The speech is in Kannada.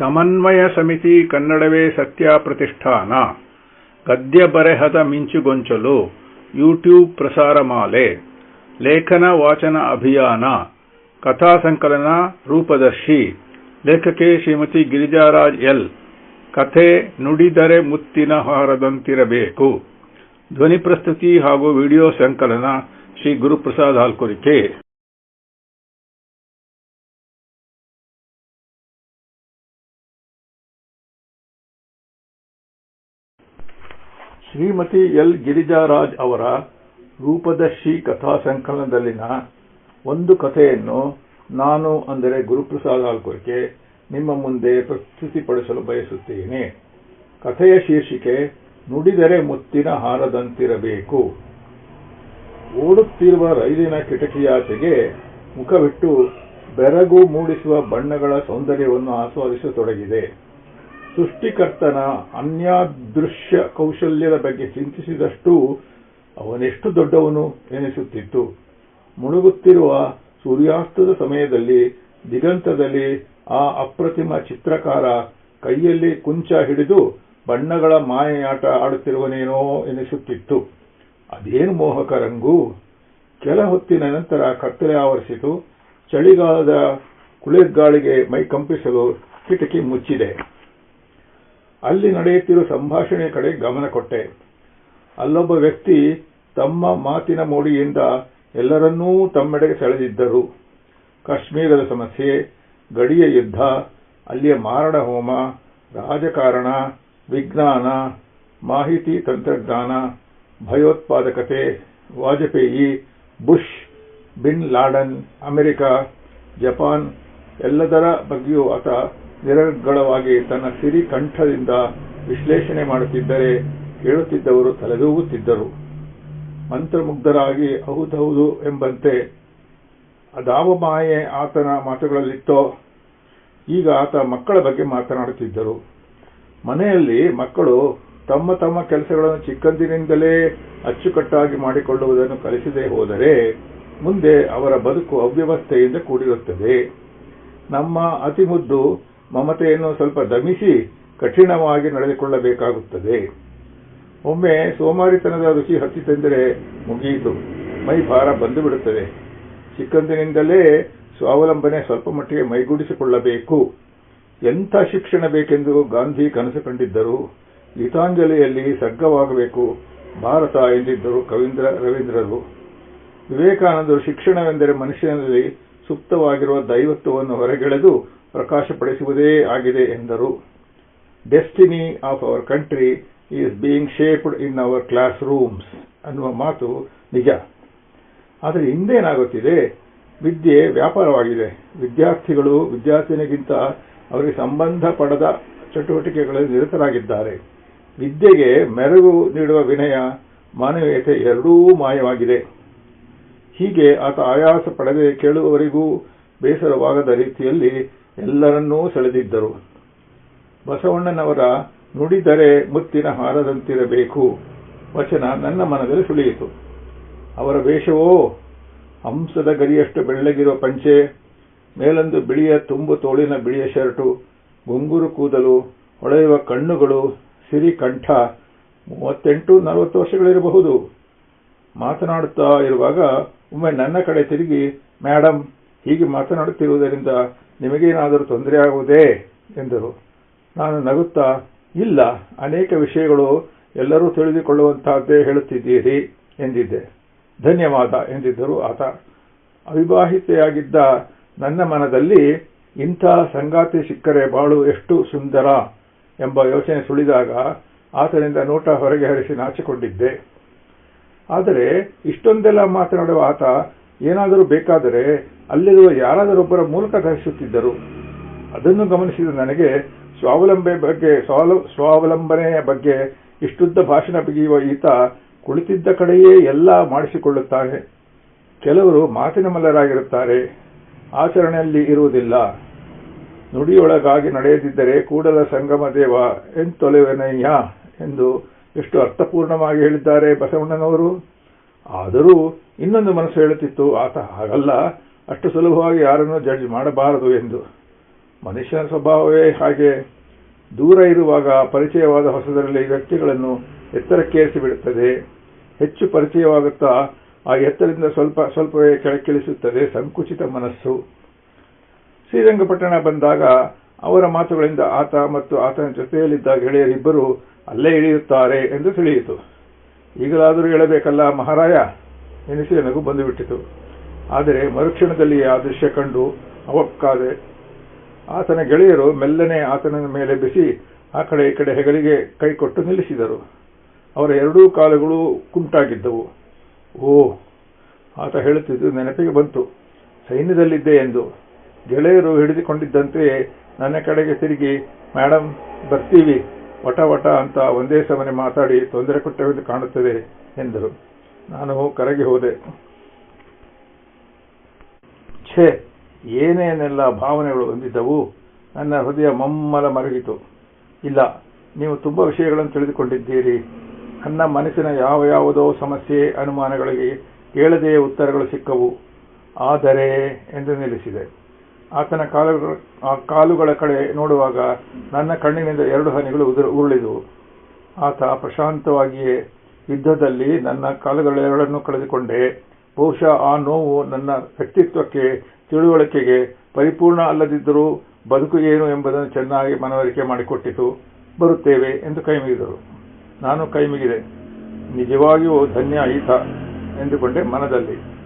ಸಮನ್ವಯ ಸಮಿತಿ ಕನ್ನಡವೇ ಸತ್ಯ ಪ್ರತಿಷ್ಠಾನ. ಗದ್ಯ ಬರೆಹದ ಮಿಂಚುಗೊಂಚಲು ಯೂಟ್ಯೂಬ್ ಪ್ರಸಾರಮಾಲೆ ಲೇಖನ ವಾಚನ ಅಭಿಯಾನ. ಕಥಾ ಸಂಕಲನ ರೂಪದರ್ಶಿ. ಲೇಖಕಿ ಶ್ರೀಮತಿ ಗಿರಿಜಾರಾಜ್ ಎಲ್. ಕಥೆ ನುಡಿದರೆ ಮುತ್ತಿನ ಹಾರದಂತಿರಬೇಕು. ಧ್ವನಿ ಪ್ರಸ್ತುತಿ ಹಾಗೂ ವಿಡಿಯೋ ಸಂಕಲನ ಶ್ರೀ ಗುರುಪ್ರಸಾದ್ ಹಾಲ್ಕುರಿಕೆ. ಶ್ರೀಮತಿ ಎಲ್. ಗಿರಿಜಾರಾಜ್ ಅವರ ರೂಪದರ್ಶಿ ಕಥಾ ಸಂಕಲನದಲ್ಲಿನ ಒಂದು ಕಥೆಯನ್ನು ನಾನು ಅಂದರೆ ಗುರುಪ್ರಸಾದ್ ಹಾಲ್ಕುರಿಕೆ ನಿಮ್ಮ ಮುಂದೆ ಪ್ರಸ್ತುತಿಪಡಿಸಲು ಬಯಸುತ್ತೇನೆ. ಕಥೆಯ ಶೀರ್ಷಿಕೆ, ನುಡಿದರೆ ಮುತ್ತಿನ ಹಾರದಂತಿರಬೇಕು. ಓಡುತ್ತಿರುವ ರೈಲಿನ ಕಿಟಕಿಯಾಚೆಗೆ ಮುಖವಿಟ್ಟು ಬೆರಗು ಮೂಡಿಸುವ ಬಣ್ಣಗಳ ಸೌಂದರ್ಯವನ್ನು ಆಸ್ವಾದಿಸತೊಡಗಿದೆ. ಸೃಷ್ಟಿಕರ್ತನ ಅನ್ಯಾದೃಶ್ಯ ಕೌಶಲ್ಯದ ಬಗ್ಗೆ ಚಿಂತಿಸಿದಷ್ಟೂ ಅವನೆಷ್ಟು ದೊಡ್ಡವನು ಎನಿಸುತ್ತಿತ್ತು. ಮುಳುಗುತ್ತಿರುವ ಸೂರ್ಯಾಸ್ತದ ಸಮಯದಲ್ಲಿ, ದಿಗಂತದಲ್ಲಿ ಆ ಅಪ್ರತಿಮ ಚಿತ್ರಕಾರ ಕೈಯಲ್ಲಿ ಕುಂಚ ಹಿಡಿದು ಬಣ್ಣಗಳ ಮಾಯೆಯಾಟ ಆಡುತ್ತಿರುವನೇನೋ ಎನಿಸುತ್ತಿತ್ತು. ಅದೇನು ಮೋಹಕ ರಂಗು? ಕೆಲ ಹೊತ್ತಿನ ನಂತರ ಕತ್ತಲೆ ಆವರಿಸಿತು. ಚಳಿಗಾಲದ ಕುಳಿರ್ಗಾಳಿಗೆ ಮೈ ಕಂಪಿಸಲು ಕಿಟಕಿ ಮುಚ್ಚಿದೆ. ಅಲ್ಲಿ ನಡೆಯುತ್ತಿರುವ ಸಂಭಾಷಣೆ ಕಡೆ ಗಮನ ಕೊಟ್ಟೆ. ಅಲ್ಲೊಬ್ಬ ವ್ಯಕ್ತಿ ತಮ್ಮ ಮಾತಿನ ಮೋಡಿಯಿಂದ ಎಲ್ಲರನ್ನೂ ತಮ್ಮೆಡೆಗೆ ಸೆಳೆದಿದ್ದರು. ಕಾಶ್ಮೀರದ ಸಮಸ್ಯೆ, ಗಡಿಯ ಯುದ್ಧ, ಅಲ್ಲಿಯ ಮಾರಣ ಹೋಮ, ರಾಜಕಾರಣ, ವಿಜ್ಞಾನ, ಮಾಹಿತಿ ತಂತ್ರಜ್ಞಾನ, ಭಯೋತ್ಪಾದಕತೆ, Vajpayee, Bush, bin Laden, America, Japan, ಎಲ್ಲದರ ಬಗ್ಗೆಯೂ ಆತ ನಿರರ್ಗಳವಾಗಿ ತನ್ನ ಸಿರಿ ಕಂಠದಿಂದ ವಿಶ್ಲೇಷಣೆ ಮಾಡುತ್ತಿದ್ದರೆ ಕೇಳುತ್ತಿದ್ದವರು ತಲೆದೂಗುತ್ತಿದ್ದರು. ಮಂತ್ರಮುಗ್ಧರಾಗಿ ಹೌದೌದು ಎಂಬಂತೆ ಅದಾವ ಮಾಯೆ ಆತನ ಮಾತುಗಳಲ್ಲಿತ್ತೋ, ಈಗ ಆತ ಮಕ್ಕಳ ಬಗ್ಗೆ ಮಾತನಾಡುತ್ತಿದ್ದರು. ಮನೆಯಲ್ಲಿ ಮಕ್ಕಳು ತಮ್ಮ ತಮ್ಮ ಕೆಲಸಗಳನ್ನು ಚಿಕ್ಕಂದಿನಿಂದಲೇ ಅಚ್ಚುಕಟ್ಟಾಗಿ ಮಾಡಿಕೊಳ್ಳುವುದನ್ನು ಕಲಿಸದೇ ಹೋದರೆ ಮುಂದೆ ಅವರ ಬದುಕು ಅವ್ಯವಸ್ಥೆಯಿಂದ ಕೂಡಿರುತ್ತದೆ. ನಮ್ಮ ಅತಿಮುದ್ದು ಮಮತೆಯನ್ನು ಸ್ವಲ್ಪ ದಮಿಸಿ ಕಠಿಣವಾಗಿ ನಡೆದುಕೊಳ್ಳಬೇಕಾಗುತ್ತದೆ. ಒಮ್ಮೆ ಸೋಮಾರಿತನದ ರುಚಿ ಹತ್ತಿತೆಂದರೆ ಮುಗಿಯಿತು. ಮೈ ಭಾರ ಬಂದು ಬಿಡುತ್ತದೆ. ಚಿಕ್ಕಂದಿನಿಂದಲೇ ಸ್ವಾವಲಂಬನೆ ಸ್ವಲ್ಪ ಮಟ್ಟಿಗೆ ಮೈಗೂಡಿಸಿಕೊಳ್ಳಬೇಕು. ಎಂಥ ಶಿಕ್ಷಣ ಬೇಕೆಂದು ಗಾಂಧಿ ಕನಸು ಕಂಡಿದ್ದರು. ಗೀತಾಂಜಲಿಯಲ್ಲಿ ಸಗ್ಗವಾಗಬೇಕು ಭಾರತ ಎಂದಿದ್ದರು ಕವೀಂದ್ರ ರವೀಂದ್ರರು. ವಿವೇಕಾನಂದರು ಶಿಕ್ಷಣವೆಂದರೆ ಮನುಷ್ಯನಲ್ಲಿ ಸುಪ್ತವಾಗಿರುವ ದೈವತ್ವವನ್ನು ಹೊರಗೆಳೆದು ಪ್ರಕಾಶಪಡಿಸುವುದೇ ಆಗಿದೆ ಎಂದರು. Destiny of our country is being shaped in our classrooms ಅನ್ನುವ ಮಾತು ನಿಜ. ಆದರೆ ಹಿಂದೇನಾಗುತ್ತಿದೆ? ವಿದ್ಯೆ ವ್ಯಾಪಾರವಾಗಿದೆ. ವಿದ್ಯಾರ್ಥಿಗಳು ವಿದ್ಯಾರ್ಥಿನಿಗಿಂತ ಅವರಿಗೆ ಸಂಬಂಧಪಡದ ಚಟುವಟಿಕೆಗಳಲ್ಲಿ ನಿರತರಾಗಿದ್ದಾರೆ. ವಿದ್ಯೆಗೆ ಮೆರಗು ನೀಡುವ ವಿನಯ, ಮಾನವೀಯತೆ ಎರಡೂ ಮಾಯವಾಗಿದೆ. ಹೀಗೆ ಆತ ಆಯಾಸ ಪಡೆದೇ ಕೇಳುವವರಿಗೂ ಬೇಸರವಾಗದ ರೀತಿಯಲ್ಲಿ ಎಲ್ಲರನ್ನೂ ಸೆಳೆದಿದ್ದರು. ಬಸವಣ್ಣನವರ ನುಡಿದರೆ ಮುತ್ತಿನ ಹಾರದಂತಿರಬೇಕು. ವಚನ ನನ್ನ ಮನದಲ್ಲಿ ಸುಳಿಯಿತು. ಅವರ ವೇಷವೋ? ಹಂಸದ ಗರಿಯಷ್ಟು ಬೆಳ್ಳಗಿರುವ ಪಂಚೆ, ಮೇಲೊಂದು ಬಿಳಿಯ ತುಂಬು ತೋಳಿನ ಬಿಳಿಯ ಶರ್ಟು, ಗುಂಗುರು ಕೂದಲು, ಹೊಳೆಯುವ ಕಣ್ಣುಗಳು, ಸಿರಿ ಕಂಠ, ಮೂವತ್ತೆಂಟು ನಲವತ್ತು ವರ್ಷಗಳಿರಬಹುದು. ಮಾತನಾಡುತ್ತಾ ಇರುವಾಗ ಒಮ್ಮೆ ನನ್ನ ಕಡೆ ತಿರುಗಿ ಮೇಡಮ್ ಹೀಗೆ ಮಾತನಾಡುತ್ತಿರುವುದರಿಂದ ನಿಮಗೇನಾದರೂ ತೊಂದರೆಯಾಗುವುದೇ? ಎಂದರು. ನಾನು ನಗುತ್ತಾ, ಇಲ್ಲ, ಅನೇಕ ವಿಷಯಗಳು ಎಲ್ಲರೂ ತಿಳಿದುಕೊಳ್ಳುವಂತಹದ್ದೇ ಹೇಳುತ್ತಿದ್ದೀರಿ, ಎಂದಿದ್ದೆ. ಧನ್ಯವಾದ, ಎಂದಿದ್ದರು ಆತ. ಅವಿವಾಹಿತೆಯಾಗಿದ್ದ ನನ್ನ ಮನದಲ್ಲಿ ಇಂಥ ಸಂಗಾತಿ ಸಿಕ್ಕರೆ ಬಾಳು ಎಷ್ಟು ಸುಂದರ ಎಂಬ ಯೋಚನೆ ಸುಳಿದಾಗ ಆತನಿಂದ ನೋಟ ಹೊರಗೆ ಹರಿಸಿ ನಾಚಿಕೊಂಡಿದ್ದೆ. ಆದರೆ ಇಷ್ಟೊಂದೆಲ್ಲ ಮಾತನಾಡುವ ಆತ ಏನಾದರೂ ಬೇಕಾದರೆ ಅಲ್ಲಿರುವ ಯಾರಾದರೊಬ್ಬರ ಮೂಲಕ ಧರಿಸುತ್ತಿದ್ದರು. ಅದನ್ನು ಗಮನಿಸಿದ ನನಗೆ ಸ್ವಾವಲಂಬೆ ಬಗ್ಗೆ ಸ್ವಾವಲಂಬನೆಯ ಬಗ್ಗೆ ಇಷ್ಟುದ್ದ ಭಾಷಣ ಬಿಗಿಯುವ ಈತ ಕುಳಿತಿದ್ದ ಕಡೆಯೇ ಎಲ್ಲ ಮಾಡಿಸಿಕೊಳ್ಳುತ್ತಾನೆ. ಕೆಲವರು ಮಾತಿನ ಮಲ್ಲರಾಗಿರುತ್ತಾರೆ, ಆಚರಣೆಯಲ್ಲಿ ಇರುವುದಿಲ್ಲ. ನುಡಿಯೊಳಗಾಗಿ ನಡೆಯದಿದ್ದರೆ ಕೂಡಲ ಸಂಗಮ ದೇವ ಎಂತೊಲೆವೆನಯ್ಯ ಎಂದು ಎಷ್ಟು ಅರ್ಥಪೂರ್ಣವಾಗಿ ಹೇಳಿದ್ದಾರೆ ಬಸವಣ್ಣನವರು. ಆದರೂ ಇನ್ನೊಂದು ಮನಸ್ಸು ಹೇಳುತ್ತಿತ್ತು, ಆತ ಹಾಗಲ್ಲ, ಅಷ್ಟು ಸುಲಭವಾಗಿ ಯಾರನ್ನು ಜಡ್ಜ್ ಮಾಡಬಾರದು ಎಂದು. ಮನುಷ್ಯನ ಸ್ವಭಾವವೇ ಹಾಗೆ. ದೂರ ಇರುವಾಗ ಪರಿಚಯವಾದ ಹೊಸದರಲ್ಲಿ ವ್ಯಕ್ತಿಗಳನ್ನು ಎತ್ತರಕ್ಕೇರಿಸಿ ಬಿಡುತ್ತದೆ ಹೆಚ್ಚು ಪರಿಚಯವಾಗುತ್ತಾ ಆ ಎತ್ತರದಿಂದ ಸ್ವಲ್ಪ, ಸ್ವಲ್ಪವೇ ಕೆಳಕ್ಕಿಳಿಸುತ್ತದೆ ಸಂಕುಚಿತ ಮನಸ್ಸು. ಶ್ರೀರಂಗಪಟ್ಟಣ ಬಂದಾಗ ಅವರ ಮಾತುಗಳಿಂದ ಆತ ಮತ್ತು ಆತನ ಜೊತೆಯಲ್ಲಿದ್ದ ಗೆಳೆಯರಿಬ್ಬರು ಅಲ್ಲೇ ಇಳಿಯುತ್ತಾರೆ ಎಂದು ತಿಳಿಯಿತು. ಈಗಲಾದರೂ ಹೇಳಬೇಕಲ್ಲ, ಮಹಾರಾಯ ಎನಿಸಿ ನನಗೂ ಬಂದುಬಿಟ್ಟಿತು. ಆದರೆ ಮರುಕ್ಷಣದಲ್ಲಿ ಆ ದೃಶ್ಯ ಕಂಡು ಅವಕ್ಕಾದೆ ಆತನ ಗೆಳೆಯರು ಮೆಲ್ಲನೆ ಆತನ ಮೇಲೆ ಬಿಸಿ ಆ ಕಡೆ ಈ ಕಡೆ ಹೆಗಲಿಗೆ ಕೈಕೊಟ್ಟು ನಿಲ್ಲಿಸಿದರು. ಅವರ ಎರಡೂ ಕಾಲುಗಳು ಕುಂಟಾಗಿದ್ದವು. ಓ, ಆತ ಹೇಳುತ್ತಿದ್ದು ನೆನಪಿಗೆ ಬಂತು. ಸೈನ್ಯದಲ್ಲಿದ್ದೆ ಎಂದು. ಗೆಳೆಯರು ಹಿಡಿದುಕೊಂಡಿದ್ದಂತೆಯೇ ನನ್ನ ಕಡೆಗೆ ತಿರುಗಿ ಮೇಡಮ್ ಬರ್ತೀವಿ. ವಟ ವಟ ಅಂತ ಒಂದೇ ಸಮನೆ ಮಾತಾಡಿ ತೊಂದರೆ ಕೊಟ್ಟವೆಂದು ಕಾಣುತ್ತದೆ ಎಂದರು. ನಾನು ಕರಗಿ ಹೋದೆ. ಛೇ ಏನೇನೆಲ್ಲ ಭಾವನೆಗಳು ಹೊಂದಿದ್ದವು, ನನ್ನ ಹೃದಯ ಮಮ್ಮಲ ಮರಗಿತು. ಇಲ್ಲ, ನೀವು ತುಂಬಾ ವಿಷಯಗಳನ್ನು ತಿಳಿದುಕೊಂಡಿದ್ದೀರಿ. ನನ್ನ ಮನಸ್ಸಿನ ಯಾವ ಯಾವುದೋ ಸಮಸ್ಯೆ, ಅನುಮಾನಗಳಿಗೆ ಕೇಳದೆಯೇ ಉತ್ತರಗಳು ಸಿಕ್ಕವು. ಆದರೆ, ಎಂದು ನಿಲ್ಲಿಸಿದೆ. ಆತನ ಕಾಲುಗಳ ಆ ಕಾಲುಗಳ ಕಡೆ ನೋಡುವಾಗ ನನ್ನ ಕಣ್ಣಿನಿಂದ ಎರಡು ಹನಿಗಳು ಉದುರು ಉರುಳಿದವು. ಆತ ಪ್ರಶಾಂತವಾಗಿಯೇ ಯುದ್ಧದಲ್ಲಿ ನನ್ನ ಕಾಲುಗಳೆರಡನ್ನು ಕಳೆದುಕೊಂಡೆ. ಬಹುಶಃ ಆ ನೋವು ನನ್ನ ವ್ಯಕ್ತಿತ್ವಕ್ಕೆ, ತಿಳುವಳಿಕೆಗೆ ಪರಿಪೂರ್ಣ ಅಲ್ಲದಿದ್ದರೂ ಬದುಕು ಏನು ಎಂಬುದನ್ನು ಚೆನ್ನಾಗಿ ಮನವರಿಕೆ ಮಾಡಿಕೊಟ್ಟಿತು. ಬರುತ್ತೇವೆ ಎಂದು ಕೈಮುಗಿದರು ನಾನು ಕೈಮುಗಿದೆ ನಿಜವಾಗಿಯೂ ಧನ್ಯ ಈತ ಎಂದುಕೊಂಡೆ ಮನದಲ್ಲಿ.